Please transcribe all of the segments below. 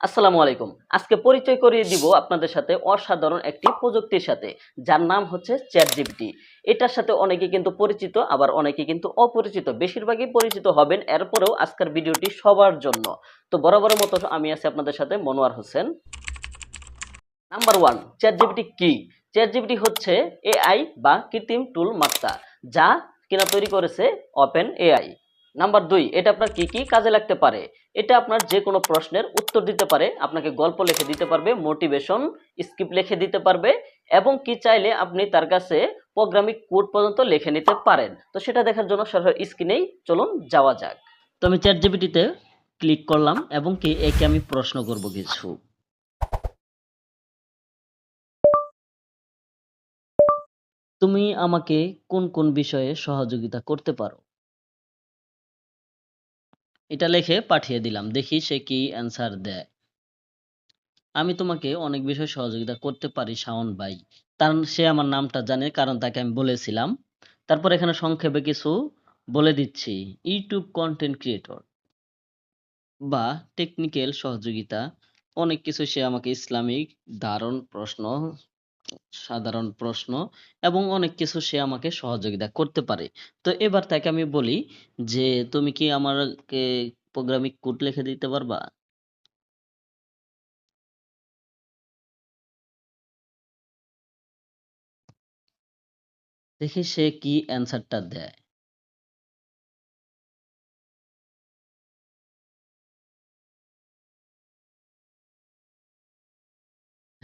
আসসালামু আলাইকুম। আজকে পরিচয় করিয়ে দিব আপনাদের সাথে অসাধারণ একটি প্রযুক্তির সাথে, যার নাম হচ্ছে চ্যাট জিপিটি এটার সাথে অনেকে কিন্তু পরিচিত, আবার অনেকে কিন্তু অপরিচিত। বেশিরভাগই পরিচিত হবেন, এরপরেও আজকের ভিডিওটি সবার জন্য। তো বরাবর মতো আমি আছি আপনাদের সাথে Monowar Hossain. Number one chat GPT কি? চ্যাট জিপিটি হচ্ছে এআই বা কৃত্রিম টুল মাত্রা যা কিনা তৈরি করেছে ওপেন এআই নাম্বার দুই, এটা আপনার কি কি কাজে লাগতে পারে? এটা আপনার যে কোনো প্রশ্নের উত্তর দিতে পারে, আপনাকে গল্প লিখে দিতে পারবে মোটিভেশন স্ক্রিপ্ট লিখে দিতে পারবে, এবং কি চাইলে আপনি তার কাছে প্রোগ্রামিং কোড পর্যন্ত লিখে নিতে পারেন। তো সেটা দেখার জন্য সরাসরি স্ক্রিনেই চলুন যাওয়া যাক। তো আমি চ্যাট জিপিটিতে ক্লিক করলাম, এবং কি একে আমি প্রশ্ন করব কিছু। তুমি আমাকে কোন কোন বিষয়ে সহযোগিতা করতে পারো? এটা লিখে পাঠিয়ে দিলাম। দেখি সে কি অ্যান্সার দেয়। আমি তোমাকে অনেক বিষয়ে সহযোগিতা করতে পারি, শাওন ভাই। তার, সে আমার নামটা জানে, কারণ তাকে আমি বলেছিলাম। তারপর এখানে সংক্ষেপে কিছু বলে দিচ্ছি। ইউটিউব কন্টেন্ট ক্রিয়েটর বা টেকনিক্যাল সহযোগিতা, অনেক কিছু সে আমাকে ইসলামিক ধারণ, প্রশ্ন সাধারণ প্রশ্ন এবং অনেক কিছু সে আমাকে সহযোগিতা করতে পারে। তো এবার তাকে আমি বলি যে, তুমি কি আমাকে প্রোগ্রামিং কোড লিখে দিতে পারবা? দেখি সে কি অ্যান্সারটা দেয়।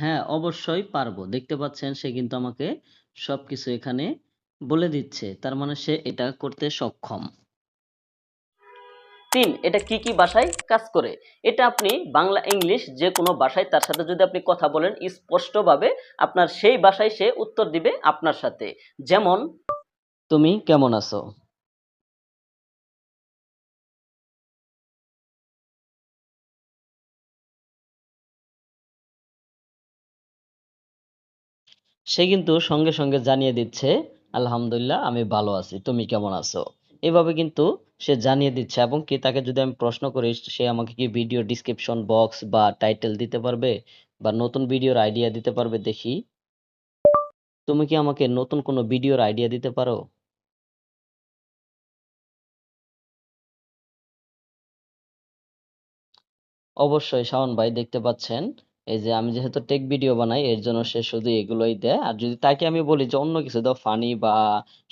হ্যাঁ অবশ্যই পারব। দেখতে পাচ্ছেন, সে কিন্তু আমাকে সবকিছু এখানে বলে দিচ্ছে। তার মানে সে এটা করতে সক্ষম। তিন, এটা কি কি ভাষায় কাজ করে? এটা আপনি বাংলা ইংলিশ যে কোনো ভাষায় তার সাথে যদি আপনি কথা বলেন, স্পষ্টভাবে আপনার সেই ভাষায় সে উত্তর দিবে আপনার সাথে। যেমন, তুমি কেমন আছো? সে কিন্তু সঙ্গে সঙ্গে জানিয়ে দিচ্ছে, আলহামদুলিল্লাহ, আমি ভালো আছি, তুমি কেমন আছো? এভাবে কিন্তু সে জানিয়ে দিচ্ছে এবং কি তাকে যদি আমি প্রশ্ন করি, সে আমাকে কি ভিডিও ডিসক্রিপশন বক্স বা টাইটেল দিতে পারবে বা নতুন ভিডিওর আইডিয়া দিতে পারবে দেখি? তুমি কি আমাকে নতুন কোনো ভিডিওর আইডিয়া দিতে পারো? অবশ্যই শাওন ভাই দেখতে পাচ্ছেন। এই যে আমি যেহেতু টেক ভিডিও বানাই, এর জন্য সে শুধু এগুলোই দেয়। আর যদি তাকে আমি বলি যে অন্য কিছু দাও ফানি বা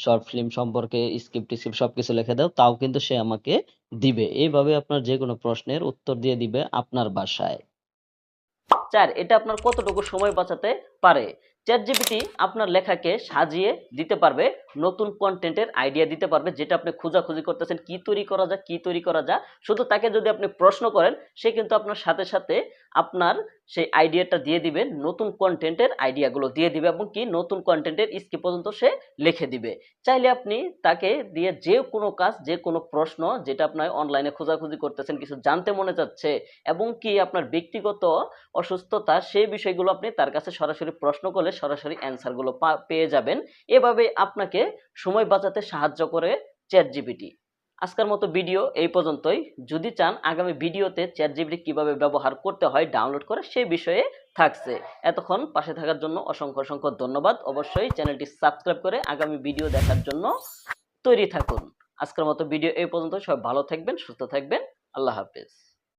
শর্ট ফিল্ম সম্পর্কে স্ক্রিপ্ট টিস্ক্রিপ্ট সবকিছু লিখে দাও, তাও কিন্তু সে আমাকে দিবে। এইভাবে আপনার যে কোনো প্রশ্নের উত্তর দিয়ে দিবে আপনার বাসায়। চার এটা আপনার কতটুকু সময় বাঁচাতে পারে? চ্যাট জিপিটি আপনার লেখাকে সাজিয়ে দিতে পারবে নতুন কন্টেন্টের আইডিয়া দিতে পারবে, যেটা আপনি খোঁজাখুঁজি করতেছেন, কি তৈরি করা যায় কি তৈরি করা যায় শুধু তাকে যদি আপনি প্রশ্ন করেন, সে কিন্তু আপনার সাথে সাথে আপনার সেই আইডিয়াটা দিয়ে দিবে, নতুন কন্টেন্টের আইডিয়াগুলো দিয়ে দিবে, এবং কি নতুন কন্টেন্টের স্কিপ পর্যন্ত সে লিখে দিবে। চাইলে আপনি তাকে দিয়ে যে কোনো কাজ, যে কোনো প্রশ্ন, যেটা আপনার অনলাইনে খোঁজাখুঁজি করতেছেন, কিছু জানতে মনে যাচ্ছে, এবং কি আপনার ব্যক্তিগত অসুস্থতা সেই বিষয়গুলো আপনি তার কাছে সরাসরি প্রশ্ন করলে সরাসরি অ্যান্সারগুলো পেয়ে যাবেন। এভাবে আপনাকে সময় বাঁচাতে সাহায্য করে চ্যাট জিপিটি আজকের মতো ভিডিও এই পর্যন্তই। যদি চান আগামী ভিডিওতে চ্যাট জিপিটি কীভাবে ব্যবহার করতে হয়, ডাউনলোড করে সেই বিষয়ে থাকছে। এতক্ষণ পাশে থাকার জন্য অসংখ্য অসংখ্য ধন্যবাদ। অবশ্যই চ্যানেলটি সাবস্ক্রাইব করে আগামী ভিডিও দেখার জন্য তৈরি থাকুন। আজকের মতো ভিডিও এই পর্যন্ত সবাই ভালো থাকবেন, সুস্থ থাকবেন। আল্লাহ হাফেজ।